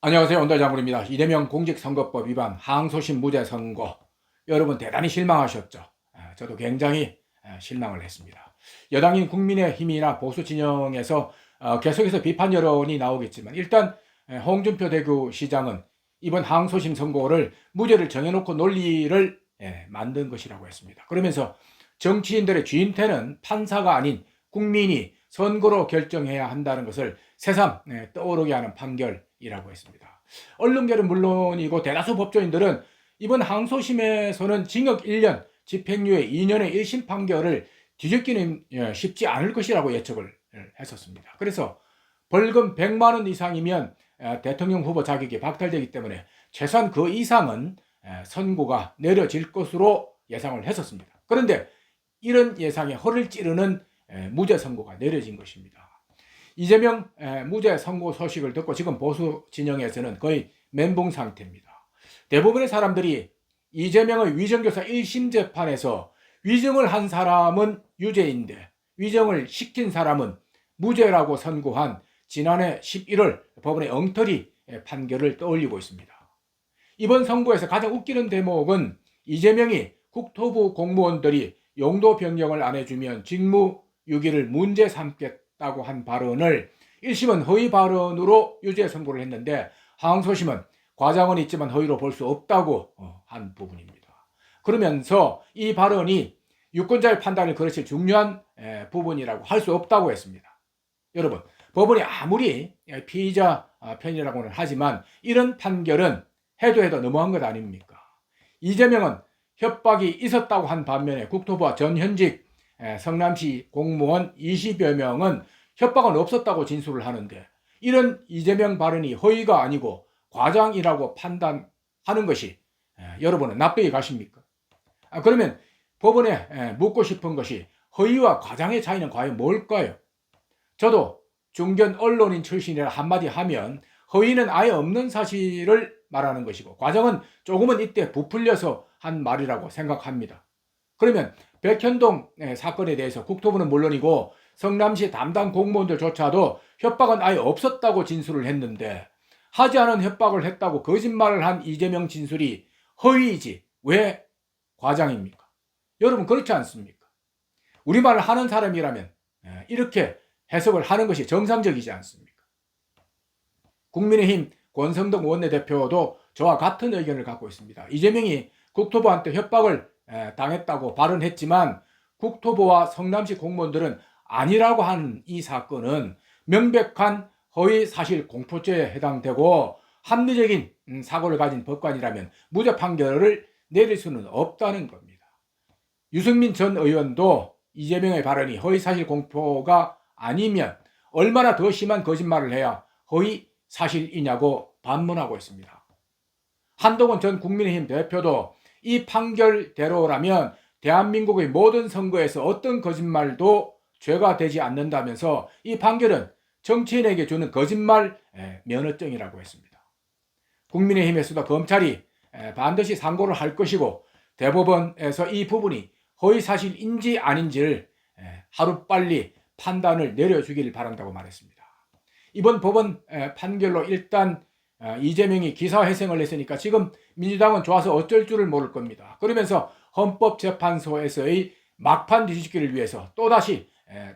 안녕하세요. 온달 장군입니다. 이재명 공직선거법 위반 항소심 무죄 선고. 여러분 대단히 실망하셨죠? 아, 저도 굉장히 아, 실망을 했습니다. 여당인 국민의힘이나 보수 진영에서 어, 계속해서 비판 여론이 나오겠지만 일단 에, 홍준표 대구 시장은 이번 항소심 선고를 무죄를 정해놓고 논리를 예, 만든 것이라고 했습니다. 그러면서 정치인들의 쥐인태는 판사가 아닌 국민이 선거로 결정해야 한다는 것을 새삼 예, 떠오르게 하는 판결 이라고 했습니다. 언론계는 물론이고 대다수 법조인들은 이번 항소심에서는 징역 1년, 집행유예 2년의 1심 판결을 뒤집기는 예, 쉽지 않을 것이라고 예측을 했었습니다. 그래서 벌금 100만 원 이상이면 에, 대통령 후보 자격이 박탈되기 때문에 최소한 그 이상은 에, 선고가 내려질 것으로 예상을 했었습니다. 그런데 이런 예상에 허를 찌르는 에, 무죄 선고가 내려진 것입니다. 이재명 에, 무죄 선고 소식을 듣고 지금 보수 진영에서는 거의 멘붕 상태입니다. 대부분의 사람들이 이재명의 위정교사 1심 재판에서 위정을 한 사람은 유죄인데 위정을 시킨 사람은 무죄라고 선고한 지난해 11월 법원의 엉터리 판결을 떠올리고 있습니다. 이번 선고에서 가장 웃기는 대목은 이재명이 국토부 공무원들이 용도 변경을 안 해주면 직무 유기를 문제 삼겠다 고 한 발언을 1심은 허위 발언으로 유죄 선고를 했는데 항소심은 과장은 있지만 허위로 볼 수 없다고 어, 한 부분입니다. 그러면서 이 발언이 유권자의 판단을 그르칠 중요한 부분이라고 할 수 없다고 했습니다. 여러분, 법원이 아무리 피의자 편이라고는 하지만 이런 판결은 해도 해도 너무한 것 아닙니까? 이재명은 협박이 있었다고 한 반면에 국토부와 전 현직 성남시 공무원 20여 명은 협박은 없었다고 진술을 하는데 이런 이재명 발언이 허위가 아니고 과장이라고 판단하는 것이 여러분은 납득이 가십니까? 아, 그러면 법원에 묻고 싶은 것이 허위와 과장의 차이는 과연 뭘까요? 저도 중견 언론인 출신이라 한마디 하면 허위는 아예 없는 사실을 말하는 것이고 과정은 조금은 이때 부풀려서 한 말이라고 생각합니다. 그러면 백현동 사건에 대해서 국토부는 물론이고 성남시 담당 공무원들조차도 협박은 아예 없었다고 진술을 했는데 하지 않은 협박을 했다고 거짓말을 한 이재명 진술이 허위이지 왜 과장입니까? 여러분 그렇지 않습니까? 우리말을 하는 사람이라면 이렇게 해석을 하는 것이 정상적이지 않습니까? 국민의힘 권성동 원내대표도 저와 같은 의견을 갖고 있습니다. 이재명이 국토부한테 협박을 당했다고 발언했지만 국토부와 성남시 공무원들은 아니라고 하는 이 사건은 명백한 허위 사실 공포죄에 해당되고 합리적인 음, 사고를 가진 법관이라면 무죄 판결을 내릴 수는 없다는 겁니다. 유승민 전 의원도 이재명의 발언이 허위 사실 공포가 아니면 얼마나 더 심한 거짓말을 해야 허위 사실이냐고 반문하고 있습니다. 한동훈 전 국민의힘 대표도 이 판결대로라면 대한민국의 모든 선거에서 어떤 거짓말도 죄가 되지 않는다면서 이 판결은 정치인에게 주는 거짓말 면허증이라고 했습니다. 국민의힘에서도 검찰이 반드시 상고를 할 것이고 대법원에서 이 부분이 허위사실인지 아닌지를 하루빨리 판단을 내려주기를 바란다고 말했습니다. 이번 법원 판결로 일단 어, 이재명이 기사회생을 했으니까 지금 민주당은 좋아서 어쩔 줄을 모를 겁니다. 그러면서 헌법재판소에서의 막판 뒤집기를 위해서 또다시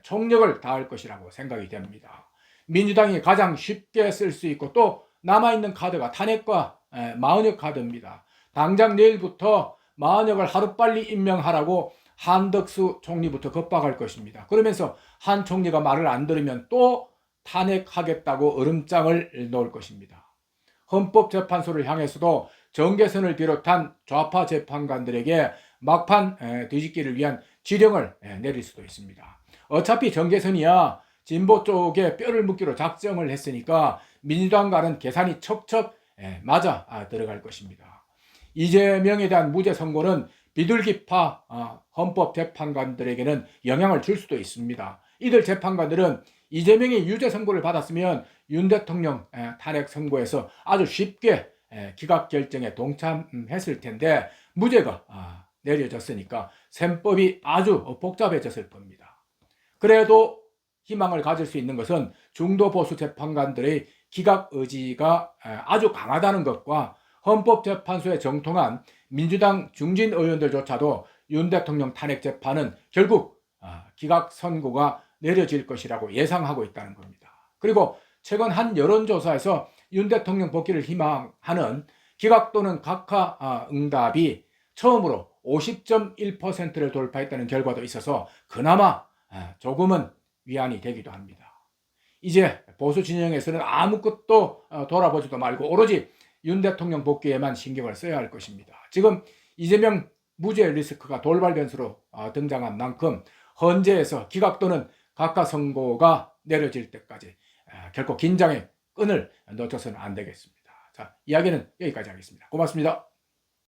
총력을 다할 것이라고 생각이 됩니다. 민주당이 가장 쉽게 쓸 수 있고 또 남아있는 카드가 탄핵과 마은혁 카드입니다. 당장 내일부터 마은혁을 하루빨리 임명하라고 한덕수 총리부터 겁박할 것입니다. 그러면서 한 총리가 말을 안 들으면 또 탄핵하겠다고 얼음장을 놓을 것입니다. 헌법재판소를 향해서도 정계선을 비롯한 좌파 재판관들에게 막판 뒤집기를 위한 지령을 내릴 수도 있습니다. 어차피 정계선이야 진보 쪽에 뼈를 묻기로 작정을 했으니까 민주당과는 계산이 척척 맞아 아, 들어갈 것입니다. 이재명에 대한 무죄 선고는 비둘기파 어, 헌법 재판관들에게는 영향을 줄 수도 있습니다. 이들 재판관들은 이재명이 유죄 선고를 받았으면 윤 대통령 탄핵 선고에서 아주 쉽게 기각 결정에 동참했을 텐데 무죄가 아, 내려졌으니까 셈법이 아주 복잡해졌을 겁니다. 그래도 희망을 가질 수 있는 것은 중도 보수 재판관들의 기각 의지가 에, 아주 강하다는 것과 헌법재판소에 정통한 민주당 중진 의원들조차도 윤 대통령 탄핵 재판은 결국 아, 기각 선고가 내려질 것이라고 예상하고 있다는 겁니다. 그리고 최근 한 여론조사에서 윤 대통령 복귀를 희망하는 기각 또는 각하 아, 응답이 처음으로 50.1%를 돌파했다는 결과도 있어서 그나마 아, 조금은 위안이 되기도 합니다. 이제 보수 진영에서는 아무것도 어, 돌아보지도 말고 오로지 윤 대통령 복귀에만 신경을 써야 할 것입니다. 지금 이재명 무죄 리스크가 돌발 변수로 어, 등장한 만큼 헌재에서 기각 또는 각하 선고가 내려질 때까지 아, 결코 긴장의 끈을 놓쳐서는 안 되겠습니다. 자, 이야기는 여기까지 하겠습니다. 고맙습니다.